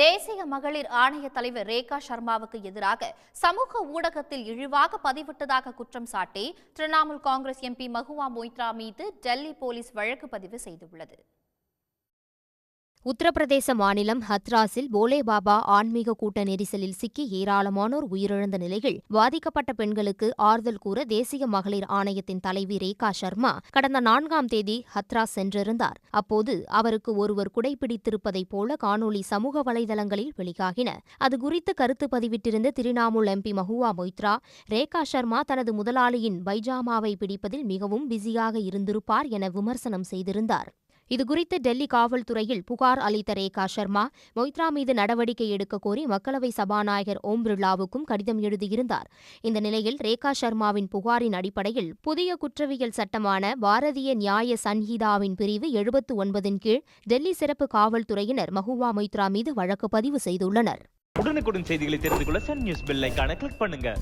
தேசிய மகளிர் ஆணைய தலைவர் ரேகா சர்மாவுக்கு எதிராக சமூக ஊடகத்தில் இழிவாக பதிவிட்டதாக குற்றம் சாட்டி திரிணாமுல் காங்கிரஸ் எம்பி மகுவா மொய்த்ரா மீது டெல்லி போலீஸ் வழக்கு பதிவு செய்துள்ளது. உத்தரப்பிரதேச மாநிலம் ஹத்ராஸில் போலே பாபா ஆன்மீக கூட்ட நெரிசலில் சிக்கி ஏராளமானோர் உயிரிழந்த நிலையில் பாதிக்கப்பட்ட பெண்களுக்கு ஆறுதல் கூற தேசிய மகளிர் ஆணையத்தின் தலைவி ரேகா சர்மா கடந்த நான்காம் தேதி ஹத்ராஸ் சென்றிருந்தார். அப்போது அவருக்கு ஒருவர் குடைபிடித்திருப்பதைப் போல காணொலி சமூக வலைதளங்களில் வெளியாகின. அது குறித்து கருத்து பதிவிட்டிருந்த திரிணாமுல் எம்பி மஹுவா மொய்த்ரா ரேகா சர்மா தனது முதலாளியின் பைஜாமாவை பிடிப்பதில் மிகவும் பிஸியாக இருந்திருப்பார் என விமர்சனம் செய்திருந்தார். இதுகுறித்து டெல்லி காவல்துறையில் புகார் அளித்த ரேகா சர்மா மொய்த்ரா மீது நடவடிக்கை எடுக்க கோரி மக்களவை சபாநாயகர் ஓம் பிர்லாவுக்கும் கடிதம் எழுதியிருந்தார். இந்த நிலையில் ரேகா சர்மாவின் புகாரின் அடிப்படையில் புதிய குற்றவியல் சட்டமான பாரதிய நியாய சன்ஹிதாவின் பிரிவு எழுபத்து ஒன்பதின் கீழ் டெல்லி சிறப்பு காவல்துறையினர் மஹுவா மொய்த்ரா மீது வழக்கு பதிவு செய்துள்ளனர். உடனுக்குடன் செய்திகளை தெரிந்து கொள்ள சன் நியூஸ் பெல் கிளிக் பண்ணுங்க.